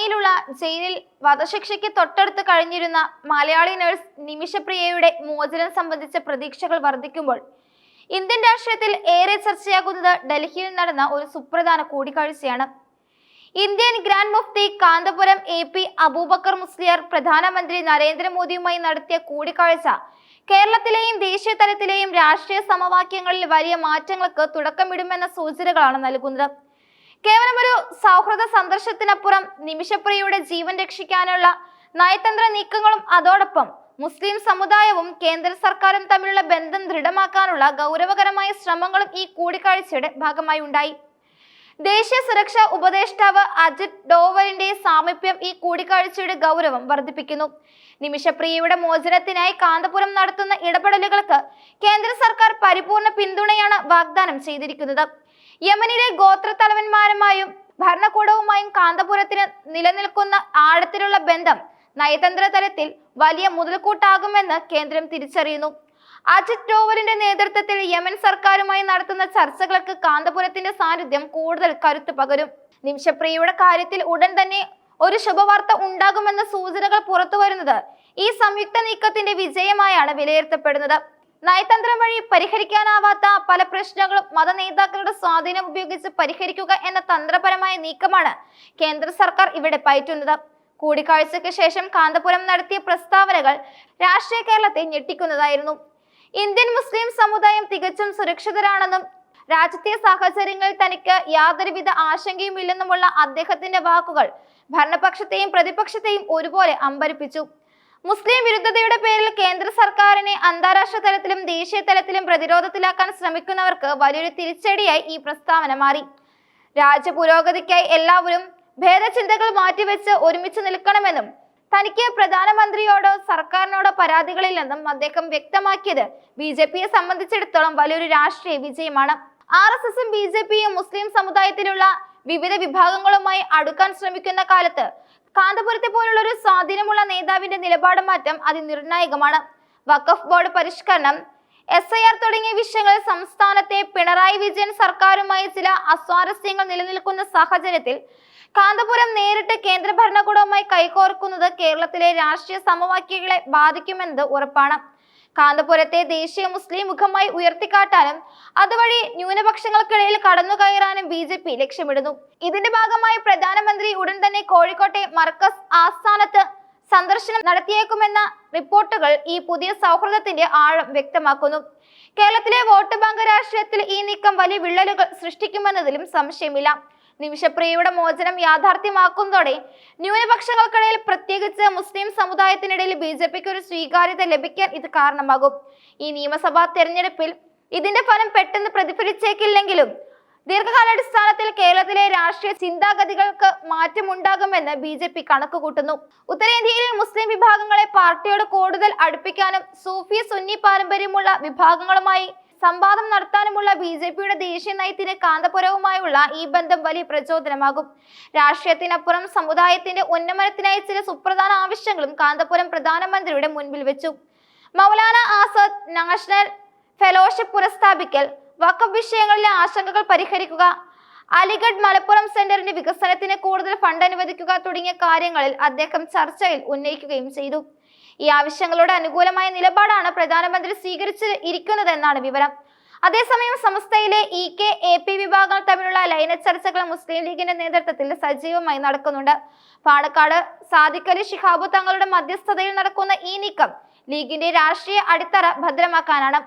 തനയിലുള്ള ജയിലിൽ വധശിക്ഷയ്ക്ക് തൊട്ടടുത്ത് കഴിഞ്ഞിരുന്ന മലയാളി നഴ്സ് നിമിഷപ്രിയയുടെ മോചനം സംബന്ധിച്ച പ്രതീക്ഷകൾ വർദ്ധിക്കുമ്പോൾ ഇന്ത്യൻ രാഷ്ട്രീയത്തിൽ ഏറെ ചർച്ചയാകുന്നത് ഡൽഹിയിൽ നടന്ന ഒരു സുപ്രധാന കൂടിക്കാഴ്ചയാണ്. ഇന്ത്യൻ ഗ്രാൻഡ് മുഫ്തി കാന്തപുരം എ പി അബൂബക്കർ മുസ്ലിയർ പ്രധാനമന്ത്രി നരേന്ദ്രമോദിയുമായി നടത്തിയ കൂടിക്കാഴ്ച കേരളത്തിലെയും ദേശീയ തലത്തിലെയും രാഷ്ട്രീയ സമവാക്യങ്ങളിൽ വലിയ മാറ്റങ്ങൾക്ക് തുടക്കമിടുമെന്ന സൂചനകളാണ് നൽകുന്നത്. കേവലം ഒരു സൗഹൃദ സന്ദർശത്തിനപ്പുറം നിമിഷപ്രിയയുടെ ജീവൻ രക്ഷിക്കാനുള്ള നയതന്ത്ര നീക്കങ്ങളും അതോടൊപ്പം മുസ്ലിം സമുദായവും കേന്ദ്ര സർക്കാരും തമ്മിലുള്ള ബന്ധം ദൃഢമാക്കാനുള്ള ഗൗരവകരമായ ശ്രമങ്ങളും ഈ കൂടിക്കാഴ്ചയുടെ ഭാഗമായി ഉണ്ടായി. ദേശീയ സുരക്ഷാ ഉപദേഷ്ടാവ് അജിത് ഡോവലിന്റെ സാമീപ്യം ഈ കൂടിക്കാഴ്ചയുടെ ഗൗരവം വർദ്ധിപ്പിക്കുന്നു. നിമിഷപ്രിയയുടെ മോചനത്തിനായി കാന്തപുരം നടത്തുന്ന ഇടപെടലുകൾക്ക് കേന്ദ്ര സർക്കാർ പരിപൂർണ പിന്തുണയാണ് വാഗ്ദാനം ചെയ്തിരിക്കുന്നത്. യമനിലെ ഗോത്രത്തലവന്മാരുമായും ഭരണകൂടവുമായും കാന്തപുരത്തിന് നിലനിൽക്കുന്ന ആഴത്തിലുള്ള ബന്ധം നയതന്ത്ര തലത്തിൽ വലിയ മുതൽക്കൂട്ടാകുമെന്ന് കേന്ദ്രം തിരിച്ചറിയുന്നു. അജിത് ഡോവലിന്റെ നേതൃത്വത്തിൽ യമൻ സർക്കാരുമായി നടത്തുന്ന ചർച്ചകൾക്ക് കാന്തപുരത്തിന്റെ സാന്നിധ്യം കൂടുതൽ കരുത്തു പകരും. നിമിഷപ്രിയയുടെ കാര്യത്തിൽ ഉടൻ തന്നെ ഒരു ശുഭവാർത്ത ഉണ്ടാകുമെന്ന സൂചനകൾ പുറത്തു വരുന്നത് ഈ സംയുക്ത നീക്കത്തിന്റെ വിജയമായാണ് വിലയിരുത്തപ്പെടുന്നത്. നയതന്ത്രം വഴി പരിഹരിക്കാനാവാത്ത പല പ്രശ്നങ്ങളും മതനേതാക്കളുടെ സ്വാധീനം ഉപയോഗിച്ച് പരിഹരിക്കുക എന്ന തന്ത്രപരമായ നീക്കമാണ് കേന്ദ്ര സർക്കാർ ഇവിടെ പയറ്റുന്നത്. കൂടിക്കാഴ്ചയ്ക്ക് ശേഷം കാന്തപുരം നടത്തിയ പ്രസ്താവനകൾ രാഷ്ട്രീയ കേരളത്തെ ഞെട്ടിക്കുന്നതായിരുന്നു. ഇന്ത്യൻ മുസ്ലിം സമുദായം തികച്ചും സുരക്ഷിതരാണെന്നും രാജ്യത്തെ സാഹചര്യങ്ങളിൽ തനിക്ക് യാതൊരുവിധ ആശങ്കയുമില്ലെന്നുമുള്ള അദ്ദേഹത്തിന്റെ വാക്കുകൾ ഭരണപക്ഷത്തെയും പ്രതിപക്ഷത്തെയും ഒരുപോലെ അമ്പരിപ്പിച്ചു. മുസ്ലിം വിരുദ്ധതയുടെ പേരിൽ കേന്ദ്ര സർക്കാരിനെ അന്താരാഷ്ട്ര തലത്തിലും ദേശീയ തലത്തിലും പ്രതിരോധത്തിലാക്കാൻ ശ്രമിക്കുന്നവർക്ക് വലിയൊരു തിരിച്ചടിയായി ഈ പ്രസ്താവന മാറി. രാജ്യ പുരോഗതിക്കായി എല്ലാവരും ഭേദചിന്തകൾ മാറ്റിവെച്ച് ഒരുമിച്ച് നിൽക്കണമെന്നും തനിക്ക് പ്രധാനമന്ത്രിയോടോ സർക്കാരിനോടോ പരാതികളില്ലെന്നും അദ്ദേഹം വ്യക്തമാക്കിയത് ബി ജെ പിയെ സംബന്ധിച്ചിടത്തോളം വലിയൊരു രാഷ്ട്രീയ വിജയമാണ്. ആർ എസ് എസും ബി ജെ പിയും മുസ്ലിം സമുദായത്തിലുള്ള വിവിധ വിഭാഗങ്ങളുമായി അടുക്കാൻ ശ്രമിക്കുന്ന കാലത്ത് കാന്തപുരത്തെ പോലുള്ള ഒരു സ്വാധീനമുള്ള നേതാവിന്റെ നിലപാട് മാറ്റം അതിനിർണായകമാണ്. വഖഫ് ബോർഡ് പരിഷ്കരണം എസ് ഐ ആർ തുടങ്ങിയ വിഷയങ്ങൾ സംസ്ഥാനത്തെ പിണറായി വിജയൻ സർക്കാരുമായി ചില അസ്വാരസ്യങ്ങൾ നിലനിൽക്കുന്ന സാഹചര്യത്തിൽ കാന്തപുരം നേരിട്ട് കേന്ദ്ര ഭരണകൂടവുമായി കൈകോർക്കുന്നത് കേരളത്തിലെ രാഷ്ട്രീയ സമവാക്യങ്ങളെ ബാധിക്കുമെന്നത് ഉറപ്പാണ്. കാന്തപുരത്തെ ദേശീയ മുസ്ലിം മുഖമായി ഉയർത്തിക്കാട്ടാനും അതുവഴി ന്യൂനപക്ഷങ്ങൾക്കിടയിൽ കടന്നുകയറാനും ബി ജെ പി ലക്ഷ്യമിടുന്നു. ഇതിന്റെ ഭാഗമായി പ്രധാനമന്ത്രി ഉടൻ തന്നെ കോഴിക്കോട്ടെ മർക്കസ് ആസ്ഥാനത്ത് സന്ദർശനം നടത്തിയേക്കുമെന്ന റിപ്പോർട്ടുകൾ ഈ പുതിയ സൗഹൃദത്തിന്റെ ആഴം വ്യക്തമാക്കുന്നു. കേരളത്തിലെ വോട്ട് ബാങ്ക് രാഷ്ട്രീയത്തിൽ ഈ നീക്കം വലിയ വിള്ളലുകൾ സൃഷ്ടിക്കുമെന്നതിലും സംശയമില്ല. നിമിഷപ്രിയയുടെ മോചനം യാഥാർത്ഥ്യമാക്കുന്നതോടെ ന്യൂനപക്ഷങ്ങൾക്കിടയിൽ പ്രത്യേകിച്ച് മുസ്ലിം സമുദായത്തിനിടയിൽ ബി ജെ പിക്ക് ഒരു സ്വീകാര്യത ലഭിക്കാൻ ഇത് കാരണമാകും. ഈ നിയമസഭാ തെരഞ്ഞെടുപ്പിൽ ഇതിന്റെ ഫലം പെട്ടെന്ന് പ്രതിഫലിച്ചേക്കില്ലെങ്കിലും ദീർഘകാലാടിസ്ഥാനത്തിൽ കേരളത്തിലെ രാഷ്ട്രീയ ചിന്താഗതികൾക്ക് മാറ്റമുണ്ടാകുമെന്ന് ബി ജെ പി കണക്കുകൂട്ടുന്നു. ഉത്തരേന്ത്യയിലെ മുസ്ലിം വിഭാഗങ്ങളെ പാർട്ടിയോട് കൂടുതൽ അടുപ്പിക്കാനും സൂഫി സുന്നി പാരമ്പര്യമുള്ള വിഭാഗങ്ങളുമായി സംവാദം നടത്താനുമുള്ള ബി ജെ പിയുടെ ദേശീയ നയത്തിന് കാന്തപുരവുമായുള്ള ഈ ബന്ധം വലിയ പ്രചോദനമാകും. രാഷ്ട്രീയത്തിനപ്പുറം സമുദായത്തിന്റെ ഉന്നമനത്തിനായി ചില സുപ്രധാന ആവശ്യങ്ങളും കാന്തപുരം പ്രധാനമന്ത്രിയുടെ മുൻപിൽ വെച്ചു. മൗലാന ആസാദ് നാഷണൽ ഫെലോഷിപ്പ് പുനഃസ്ഥാപിക്കൽ വഖഫ് വിഷയങ്ങളിലെ ആശങ്കകൾ പരിഹരിക്കുക അലിഗഡ് മലപ്പുറം സെന്ററിന്റെ വികസനത്തിന് കൂടുതൽ ഫണ്ട് അനുവദിക്കുക തുടങ്ങിയ കാര്യങ്ങളിൽ അദ്ദേഹം ചർച്ചയിൽ ഉന്നയിക്കുകയും ചെയ്തു. ഈ ആവശ്യങ്ങളോട് അനുകൂലമായ നിലപാടാണ് പ്രധാനമന്ത്രി സ്വീകരിച്ച് ഇരിക്കുന്നതെന്നാണ് വിവരം. അതേസമയം സംസ്ഥയിലെ ഇ കെ എ പി വിഭാഗങ്ങൾ തമ്മിലുള്ള ലൈന ചർച്ചകൾ മുസ്ലിം ലീഗിന്റെ നേതൃത്വത്തിൽ സജീവമായി നടക്കുന്നുണ്ട്. പാണക്കാട് സാദിഖലി ശിഹാബു തങ്ങളുടെ മധ്യസ്ഥതയിൽ നടക്കുന്ന ഈ നീക്കം ലീഗിന്റെ രാഷ്ട്രീയ അടിത്തറ ഭദ്രമാക്കാനാണ്.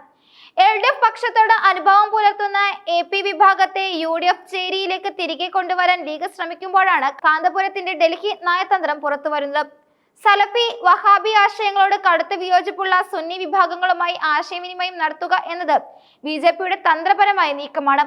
എൽ ഡി എഫ് പക്ഷത്തോട് അനുഭവം പുലർത്തുന്ന എ പി വിഭാഗത്തെ യു ഡി എഫ് ചേരിയിലേക്ക് തിരികെ കൊണ്ടുവരാൻ ലീഗ് ശ്രമിക്കുമ്പോഴാണ് കാന്തപുരത്തിന്റെ ഡൽഹി നയതന്ത്രം പുറത്തുവരുന്നത്. സലഫി വഹാബി ആശയങ്ങളോട് കടുത്ത വിയോജിപ്പുള്ള സുന്നി വിഭാഗങ്ങളുമായി ആശയവിനിമയം നടത്തുക എന്നത് ബി ജെ പിയുടെ തന്ത്രപരമായ നീക്കമാണ്.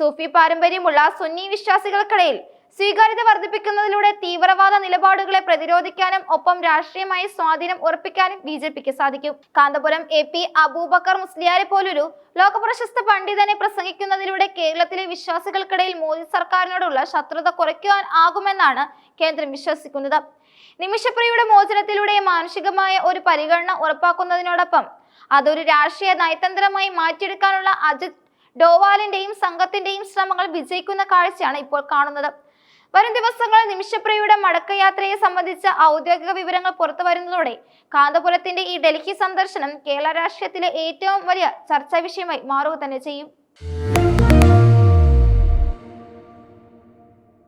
സൂഫി പാരമ്പര്യമുള്ള സുന്നി വിശ്വാസികൾക്കിടയിൽ സ്വീകാര്യത വർദ്ധിപ്പിക്കുന്നതിലൂടെ തീവ്രവാദ നിലപാടുകളെ പ്രതിരോധിക്കാനും ഒപ്പം രാഷ്ട്രീയമായി സ്വാധീനം ഉറപ്പിക്കാനും ബി ജെ പിക്ക് സാധിക്കും. കാന്തപുരം എ പി അബൂബക്കർ മുസ്ലിയാരെ പോലൊരു ലോകപ്രശസ്ത പണ്ഡിതനെ പ്രസംഗിക്കുന്നതിലൂടെ കേരളത്തിലെ വിശ്വാസികൾക്കിടയിൽ മോദി സർക്കാരിനോടുള്ള ശത്രുത കുറയ്ക്കുവാൻ ആകുമെന്നാണ് കേന്ദ്രം വിശ്വസിക്കുന്നത്. നിമിഷപ്രിയയുടെ മോചനത്തിലൂടെ മാനുഷികമായ ഒരു പരിഗണന ഉറപ്പാക്കുന്നതിനോടൊപ്പം അതൊരു രാഷ്ട്രീയ നയതന്ത്രമായി മാറ്റിയെടുക്കാനുള്ള അജിത് ഡോവാലിന്റെയും സംഘത്തിന്റെയും ശ്രമങ്ങൾ വിജയിക്കുന്ന കാഴ്ചയാണ് ഇപ്പോൾ കാണുന്നത്. വരും ദിവസങ്ങളിൽ നിമിഷപ്രിയയുടെ മടക്കയാത്രയെ സംബന്ധിച്ച ഔദ്യോഗിക വിവരങ്ങൾ പുറത്തു വരുന്നതോടെ കാന്തപുരത്തിന്റെ ഈ ഡൽഹി സന്ദർശനം കേരള രാഷ്ട്രീയത്തിലെ ഏറ്റവും വലിയ ചർച്ചാ വിഷയമായി മാറുക തന്നെ ചെയ്യും.